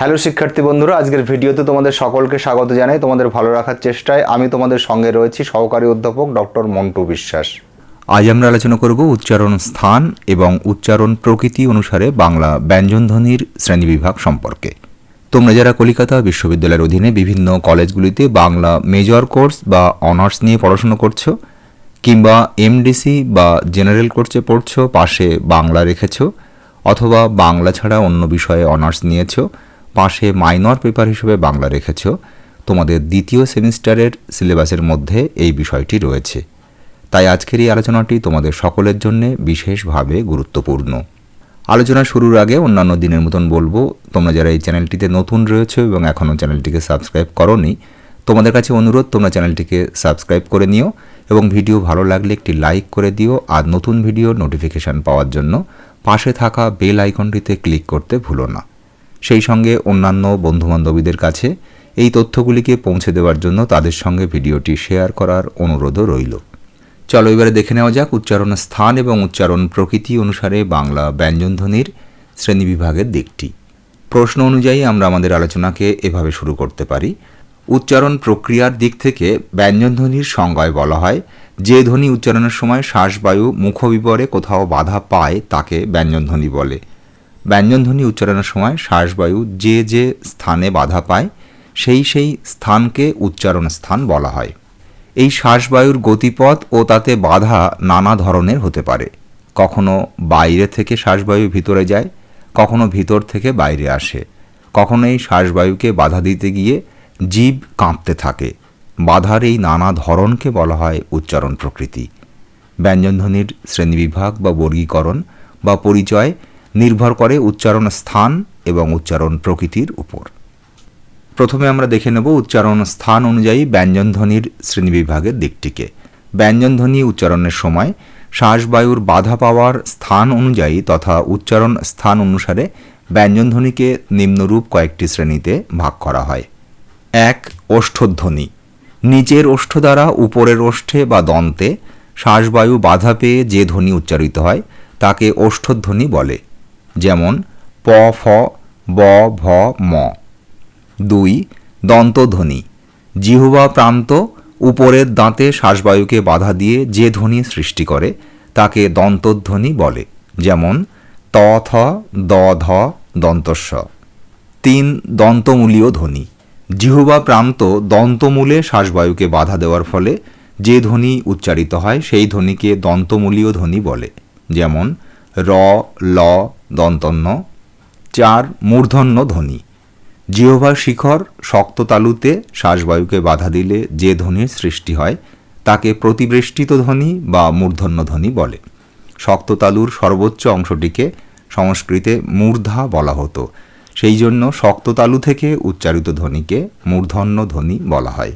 Hello শিক্ষার্থী বন্ধুরা, আজকের ভিডিওতে তোমাদের সকলকে স্বাগত জানাই। তোমাদের ভালো রাখার চেষ্টায় আমি তোমাদের সঙ্গে রয়েছি সহকারী অধ্যাপক ডক্টর মন্টু বিশ্বাস। আজ আমরা আলোচনা করব উচ্চারণ স্থান এবং উচ্চারণ প্রকৃতি অনুসারে বাংলা ব্যঞ্জনধ্বনির শ্রেণীবিভাগ সম্পর্কে। তোমরা যারা কলিকাতা বিশ্ববিদ্যালয়ের অধীনে বিভিন্ন কলেজগুলিতে বাংলা মেজর কোর্স বা অনার্স নিয়ে পড়াশুনো করছ, কিংবা এমডিসি বা জেনারেল কোর্সে পড়ছো, পাশে বাংলা রেখেছো, অথবা বাংলা ছাড়া অন্য বিষয়ে অনার্স নিয়েছো পাশে মাইনর পেপার হিসেবে বাংলা রেখেছ, তোমাদের দ্বিতীয় সেমিস্টারের সিলেবাসের মধ্যে এই বিষয়টি রয়েছে। তাই আজকের এই আলোচনাটি তোমাদের সকলের জন্যে বিশেষভাবে গুরুত্বপূর্ণ। আলোচনা শুরুর আগে অন্যান্য দিনের মতন বলব, তোমরা যারা এই চ্যানেলটিতে নতুন রয়েছে এবং এখনও চ্যানেলটিকে সাবস্ক্রাইব করনি, তোমাদের কাছে অনুরোধ, তোমরা চ্যানেলটিকে সাবস্ক্রাইব করে নিও এবং ভিডিও ভালো লাগলে একটি লাইক করে দিও আর নতুন ভিডিও নোটিফিকেশান পাওয়ার জন্য পাশে থাকা বেল আইকনটিতে ক্লিক করতে ভুলো না। সেই সঙ্গে অন্যান্য বন্ধুবান্ধবীদের কাছে এই তথ্যগুলিকে পৌঁছে দেওয়ার জন্য তাদের সঙ্গে ভিডিওটি শেয়ার করার অনুরোধও রইল। চলো এবারে দেখে নেওয়া যাক উচ্চারণ স্থান এবং উচ্চারণ প্রকৃতি অনুসারে বাংলা ব্যঞ্জনধ্বনির শ্রেণীবিভাগের দিকটি। প্রশ্ন অনুযায়ী আমরা আমাদের আলোচনাকে এভাবে শুরু করতে পারি। উচ্চারণ প্রক্রিয়ার দিক থেকে ব্যঞ্জনধ্বনির সংজ্ঞায় বলা হয়, যে ধ্বনি উচ্চারণের সময় শ্বাসবায়ু মুখবিবরে কোথাও বাধা পায় তাকে ব্যঞ্জনধ্বনি বলে। ব্যঞ্জনধ্বনি উচ্চারণের সময় শ্বাসবায়ু যে যে স্থানে বাধা পায়, সেই সেই স্থানকে উচ্চারণ স্থান বলা হয়। এই শ্বাসবায়ুর গতিপথ ও তাতে বাধা নানা ধরনের হতে পারে। কখনো বাইরে থেকে শ্বাসবায়ু ভিতরে যায়, কখনো ভিতর থেকে বাইরে আসে। কখনো এই শ্বাসবায়ুকে বাধা দিতে গিয়ে জীব কাঁপতে থাকে। বাধার এই নানা ধরনকে বলা হয় উচ্চারণ প্রকৃতি। ব্যঞ্জনধ্বনির শ্রেণীবিভাগ বা বর্গীকরণ বা পরিচয় নির্ভর করে উচ্চারণ স্থান এবং উচ্চারণ প্রকৃতির উপর। প্রথমে আমরা দেখে নেব উচ্চারণ স্থান অনুযায়ী ব্যঞ্জনধ্বনির শ্রেণীবিভাগের দিকটিকে। ব্যঞ্জনধ্বনি উচ্চারণের সময় শ্বাসবায়ুর বাধা পাওয়ার স্থান অনুযায়ী তথা উচ্চারণ স্থান অনুসারে ব্যঞ্জনধ্বনিকে নিম্নরূপ কয়েকটি শ্রেণীতে ভাগ করা হয়। এক, ওষ্ঠধ্বনি। নিচের ওষ্ঠ দ্বারা উপরের ওষ্ঠে বা দন্তে শ্বাসবায়ু বাধা পেয়ে যে ধ্বনি উচ্চারিত হয়, তাকে ওষ্ঠধ্বনি বলে। যেমন প, ফ, ব, ভ, ম। দুই, দন্তধ্বনি। জিহ্বা প্রান্ত উপরের দাঁতে শ্বাসবায়ুকে বাধা দিয়ে যে ধ্বনি সৃষ্টি করে, তাকে দন্তধ্বনি বলে, যেমন ত, থ, দ, ধ, দন্তস্ব। তিন, দন্তমূলীয় ধ্বনি। জিহ্বা প্রান্ত দন্তমূলে শ্বাসবায়ুকে বাধা দেওয়ার ফলে যে ধ্বনি উচ্চারিত হয়, সেই ধ্বনিকে দন্তমূলীয় ধ্বনি বলে, যেমন র, ল দন্তন্য, চার মূর্ধন্য ধ্বনি। জিহ্বার শিখর শক্ত তালুতে শ্বাসবায়ুকে বাধা দিলে যে ধ্বনির সৃষ্টি হয়, তাকে প্রতিবেষ্টিত ধ্বনি বা মূর্ধন্য ধ্বনি বলে। শক্ত তালুর সর্বোচ্চ অংশটিকে সংস্কৃতে মূর্ধা বলা হতো। সেই জন্য শক্ত তালু থেকে উচ্চারিত ধ্বনিকে মূর্ধন্য ধ্বনি বলা হয়।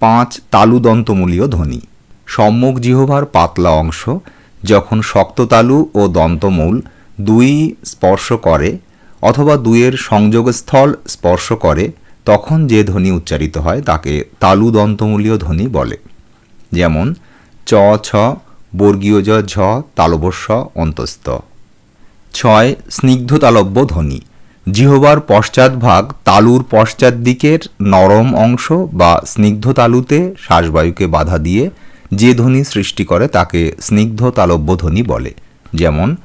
পাঁচ তালুদন্তমূলীয় ধ্বনি। সম্মুখ জিহ্বার পাতলা অংশ, যখন শক্ত তালু ও দন্তমূল দুই স্পর্শ করে অথবা দুইয়ের সংযোগস্থল স্পর্শ করে, তখন যে ধ্বনি উচ্চারিত হয় তাকে তালু দন্তমূলীয় ধ্বনি বলে। যেমন, চ, ছ, বর্গীয় জ, ঝ, তালবস্য, অন্তস্থ। ছয় স্নিগ্ধ তালব্য ধ্বনি। জিহবার পশ্চাৎভাগ তালুর পশ্চাৎ দিকের নরম অংশ বা স্নিগ্ধ তালুতে শ্বাসবায়ুকে বাধা দিয়ে যে ধ্বনি সৃষ্টি করে তাকে স্নিগ্ধ তালব্য ধ্বনি বলে। যেমন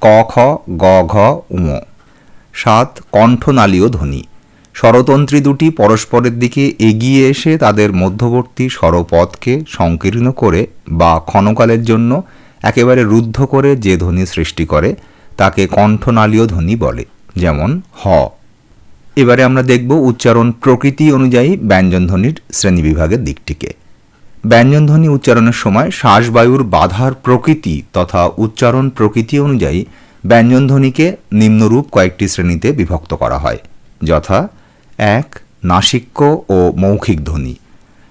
ক খ গ ঘ উম। সাত, কণ্ঠনালীয় ধ্বনি। স্বরতন্ত্রী দুটি পরস্পরের দিকে এগিয়ে এসে তাদের মধ্যবর্তী স্বরপথকে সংকীর্ণ করে বা ক্ষণকালের জন্য একেবারে রুদ্ধ করে যে ধ্বনি সৃষ্টি করে, তাকে কণ্ঠনালীয় ধ্বনি বলে, যেমন হ। এবারে আমরা দেখব উচ্চারণ প্রকৃতি অনুযায়ী ব্যঞ্জনধ্বনির শ্রেণীবিভাগের দিকটিকে। ব্যঞ্জনধ্বনি উচ্চারণের সময় শ্বাসবায়ুর বাধার প্রকৃতি তথা উচ্চারণ প্রকৃতি অনুযায়ী ব্যঞ্জনধ্বনিকে নিম্নরূপ কয়েকটি শ্রেণীতে বিভক্ত করা হয়। যথা, এক, নাসিক্য ও মৌখিক ধ্বনি।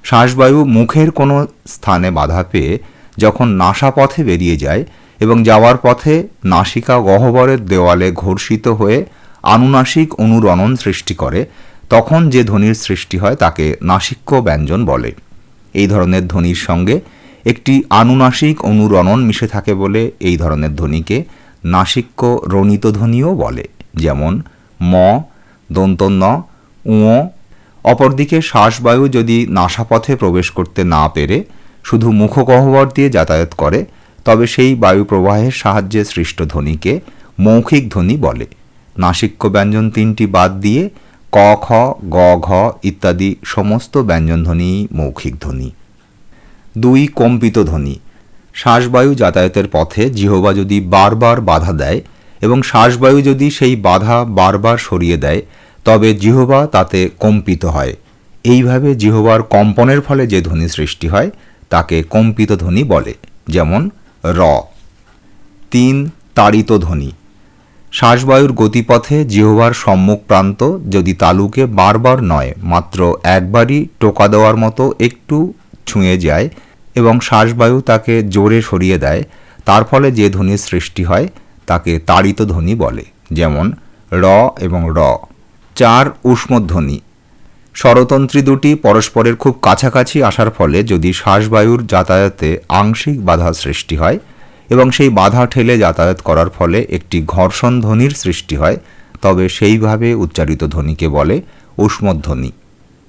শ্বাসবায়ু মুখের কোনো স্থানে বাধা পেয়ে যখন নাসা পথে বেরিয়ে যায় এবং যাওয়ার পথে নাসিকা গহ্বরের দেওয়ালে ঘর্ষিত হয়ে আনুনাসিক অনুরণন সৃষ্টি করে, তখন যে ধ্বনির সৃষ্টি হয় তাকে নাসিক্য ব্যঞ্জন বলে। এই ধরনের ধ্বনির সঙ্গে একটি আনুনাসিক অনুরণন মিশে থাকে বলে এই ধরনের ধ্বনিকে নাসিক্য রণিত ধ্বনিও বলে, যেমন ম দন্ত ন উঁ অপরদিকে শ্বাসবায়ু যদি নাসাপথে প্রবেশ করতে না পেরে শুধু মুখগহ্বর দিয়ে যাতায়াত করে, তবে সেই বায়ু প্রবাহের সাহায্যে সৃষ্ট ধ্বনিকে মৌখিক ধ্বনি বলে। নাসিক্য ব্যঞ্জন তিনটি বাদ দিয়ে ক, খ, গ, ঘ ইত্যাদি সমস্ত ব্যঞ্জনধ্বনি মৌখিক ধ্বনি। দুই, কম্পিত ধ্বনি। শ্বাসবায়ু যাতায়াতের পথে জিহবা যদি বারবার বাধা দেয় এবং শ্বাসবায়ু যদি সেই বাধা বারবার সরিয়ে দেয়, তবে জিহবা তাতে কম্পিত হয়। এইভাবে জিহবার কম্পনের ফলে যে ধ্বনি সৃষ্টি হয়, তাকে কম্পিত ধ্বনি বলে, যেমন র। তিন, তাড়িত ধ্বনি। শ্বাসবায়ুর গতিপথে জিহ্বার সম্মুখ প্রান্ত যদি তালুকে বারবার নয়, মাত্র একবারই টোকা দেওয়ার মতো একটু ছুঁয়ে যায় এবং শ্বাসবায়ু তাকে জোরে সরিয়ে দেয়, তার ফলে যে ধ্বনির সৃষ্টি হয়, তাকে তাড়িত ধ্বনি বলে, যেমন র এবং র। চার উষ্মধ্বনি স্বরতন্ত্রী দুটি পরস্পরের খুব কাছাকাছি আসার ফলে যদি শ্বাসবায়ুর যাতায়াতে আংশিক বাধা সৃষ্টি হয় এবং সেই বাধা ঠেলে যাতায়াত করার ফলে একটি ঘর্ষণ ধ্বনির সৃষ্টি হয়। তবে সেইভাবে উচ্চারিত ধ্বনিকে বলে উষ্মধ্বনি।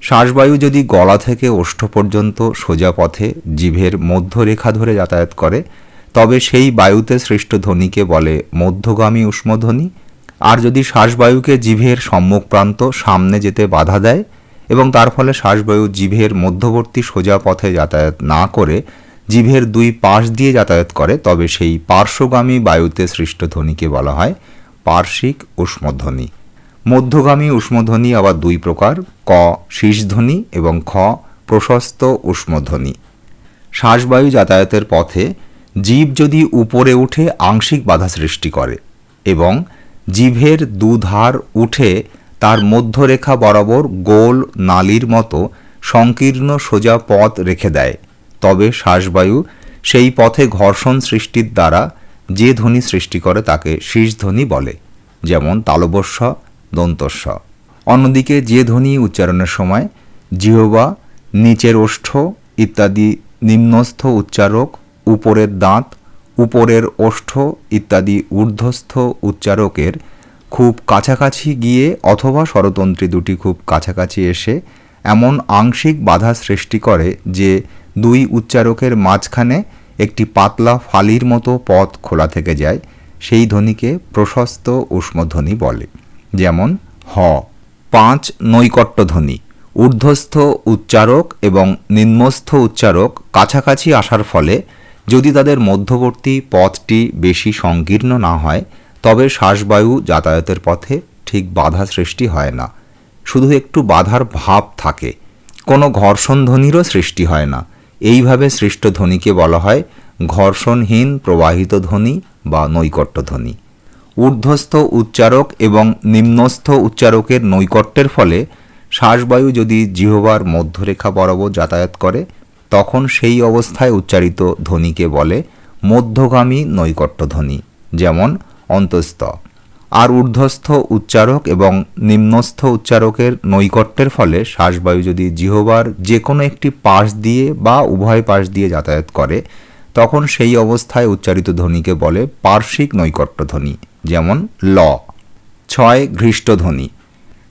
শ্বাসবায়ু যদি গলা থেকে ওষ্ঠ পর্যন্ত সোজা পথে জিভের মধ্যরেখা ধরে যাতায়াত করে, তবে সেই বায়ুতে সৃষ্ট ধ্বনিকে বলে মধ্যগামী উষ্মধ্বনি। আর যদি শ্বাসবায়ুকে জিভের সম্মুখ প্রান্ত সামনে যেতে বাধা দেয় এবং তার ফলে শ্বাসবায়ু জিভের মধ্যবর্তী সোজা পথে যাতায়াত না করে জিভের দুই পাশ দিয়ে যাতায়াত করে, তবে সেই পার্শ্বগামী বায়ুতে সৃষ্ট ধ্বনিকে বলা হয় পার্শ্বিক উষ্মধ্বনি। মধ্যগামী উষ্মধ্বনি আবার দুই প্রকার, ক শীষধ্বনি এবং খ প্রশস্ত উষ্মধ্বনি। শ্বাসবায়ু যাতায়াতের পথে জীব যদি উপরে উঠে আংশিক বাধা সৃষ্টি করে এবং জিভের দুধার উঠে তার মধ্যরেখা বরাবর গোল নালির মতো সংকীর্ণ সোজা পথ রেখে দেয় তবে শ্বাসবায়ু সেই পথে ঘর্ষণ সৃষ্টির দ্বারা যে ধ্বনি সৃষ্টি করে তাকে শীষধ্বনি বলে, যেমন তালবস্য দন্তস্ব। অন্যদিকে যে ধ্বনি উচ্চারণের সময় জিহবা, নিচের ওষ্ঠ ইত্যাদি নিম্নস্থ উচ্চারক, উপরের দাঁত, উপরের ওষ্ঠ ইত্যাদি ঊর্ধ্বস্থ উচ্চারকের খুব কাছাকাছি গিয়ে অথবা স্বরতন্ত্রী দুটি খুব কাছাকাছি এসে এমন আংশিক বাধা সৃষ্টি করে যে দুই উচ্চারকের মাঝখানে একটি পাতলা ফালির মতো পথ খোলা থেকে যায়, সেই ধ্বনিকে প্রশস্ত উষ্মধ্বনি বলে। যেমন, হ। পাঁচ নৈকট্য ধ্বনি। ঊর্ধ্বস্থ উচ্চারক এবং নিম্নস্থ উচ্চারক কাছাকাছি আসার ফলে যদি তাদের মধ্যবর্তী পথটি বেশি সংকীর্ণ না হয়, তবে শ্বাসবায়ু যাতায়াতের পথে ঠিক বাধা সৃষ্টি হয় না। শুধু একটু বাধার ভাব থাকে। কোনো ঘর্ষণ ধ্বনিরও সৃষ্টি হয় না। এইভাবে সৃষ্ট ধ্বনিকে বলা হয় ঘর্ষণহীন প্রবাহিত ধ্বনি বা নৈকট্য ধ্বনি। ঊর্ধ্বস্থ উচ্চারক এবং নিম্নস্থ উচ্চারকের নৈকট্যের ফলে শ্বাসবায়ু যদি জিহবার মধ্যরেখা বরাবর যাতায়াত করে, তখন সেই অবস্থায় উচ্চারিত ধ্বনিকে বলে মধ্যগামী নৈকট্য ধ্বনি, যেমন অন্তস্থ। আর ঊর্ধ্বস্থ উচ্চারক এবং নিম্নস্থ উচ্চারকের নৈকট্যের ফলে শ্বাসবায়ু যদি জিহবার যে কোনো একটি পাশ দিয়ে বা উভয় পাশ দিয়ে যাতায়াত করে, তখন সেই অবস্থায় উচ্চারিত ধ্বনিকে বলে পার্শ্বিক নৈকট্য ধ্বনি, যেমন ল। ছয়, ঘৃষ্ট ধ্বনি।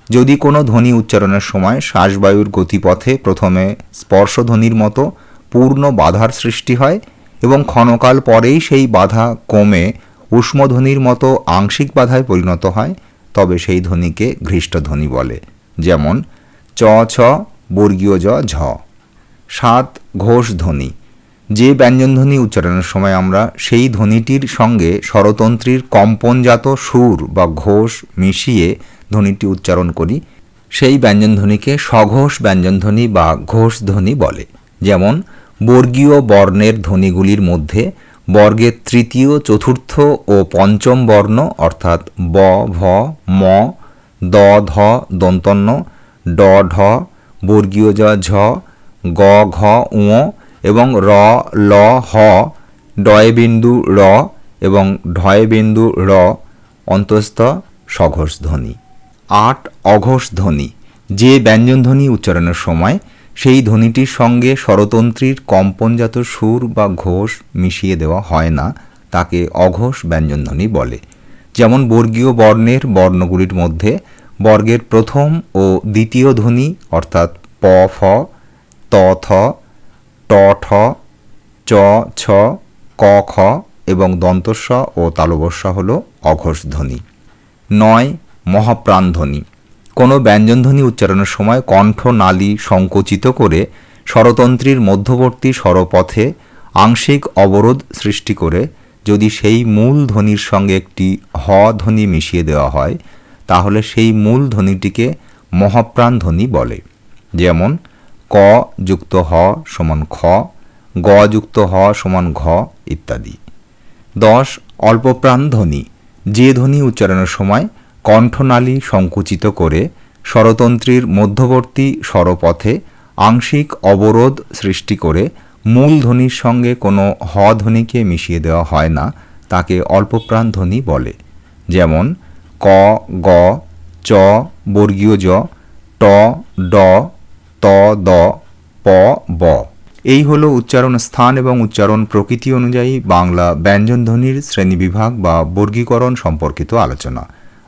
যদি কোনো ধ্বনি উচ্চারণের সময় শ্বাসবায়ুর গতিপথে প্রথমে স্পর্শধ্বনির মতো পূর্ণ বাধার সৃষ্টি হয় এবং ক্ষণকাল পরেই সেই বাধা কমে উষ্মধ্বনির মতো আংশিক বাধায় পরিণত হয়, তবে সেই ধ্বনিকে ঘৃষ্ট ধ্বনি বলে, যেমন চ, ছ, বর্গীয় জ, ঝ। সাত ঘোষ ধ্বনি যে ব্যঞ্জনধ্বনি উচ্চারণের সময় আমরা সেই ধ্বনিটির সঙ্গে স্বরতন্ত্রীর কম্পনজাত সুর বা ঘোষ মিশিয়ে ধ্বনিটি উচ্চারণ করি, সেই ব্যঞ্জনধ্বনিকে সঘোষ ব্যঞ্জনধ্বনি বা ঘোষ ধ্বনি বলে, যেমন বর্গীয় বর্ণের ধ্বনিগুলির মধ্যে বর্গের তৃতীয়, চতুর্থ ও পঞ্চম বর্ণ, অর্থাৎ ব, ভ, ম, দ, ধ, দন্তন্য, ড, ঢ, বর্গীয় জ, ঝ, গ, ঘ উঁ এবং র, ল, হ ডয় বিন্দু র এবং ঢয় বিন্দু র, অন্তস্থ সঘোষ ধ্বনি আট অঘোষ ধ্বনি যে ব্যঞ্জনধ্বনি উচ্চারণের সময় সেই ধ্বনিটির সঙ্গে স্বরতন্ত্রীর কম্পনজাত সুর বা ঘোষ মিশিয়ে দেওয়া হয় না, তাকে অঘোষ ব্যঞ্জনধ্বনি বলে। যেমন বর্গীয় বর্ণের বর্ণগুলির মধ্যে বর্গের প্রথম ও দ্বিতীয় ধ্বনি, অর্থাৎ প, ফ, ত, থ, ট, ঠ, চ, ছ, ক, খ এবং দন্তস্ব ও তালবস্য হল অঘোষ ধ্বনি। নয়, মহাপ্রাণ ধ্বনি। কোনো ব্যঞ্জনধ্বনি উচ্চারণের সময় কণ্ঠ নালী সংকুচিত করে স্বরতন্ত্রীর মধ্যবর্তী স্বরপথে আংশিক অবরোধ সৃষ্টি করে যদি সেই মূল ধ্বনির সঙ্গে একটি হ ধ্বনি মিশিয়ে দেওয়া হয়, তাহলে সেই মূল ধ্বনিটিকে মহাপ্রাণ ধ্বনি বলে। যেমন, ক যুক্ত হ সমান খ, গ যুক্ত হ সমান ঘ ইত্যাদি। দশ, অল্পপ্রাণ ধ্বনি। যে ধ্বনি উচ্চারণের সময় কণ্ঠনালী সংকুচিত করে স্বরতন্ত্রীর মধ্যবর্তী স্বরপথে আংশিক অবরোধ সৃষ্টি করে মূল ধ্বনির সঙ্গে কোনো হ ধ্বনিকে মিশিয়ে দেওয়া হয় না, তাকে অল্পপ্রাণ ধ্বনি বলে। যেমন, ক, গ, চ, বর্গীয় জ, ট, ড, ত, দ, প, ব। এই হলো উচ্চারণ স্থান এবং উচ্চারণ প্রকৃতি অনুযায়ী বাংলা ব্যঞ্জনধ্বনির শ্রেণীবিভাগ বা বর্গীকরণ সম্পর্কিত আলোচনা।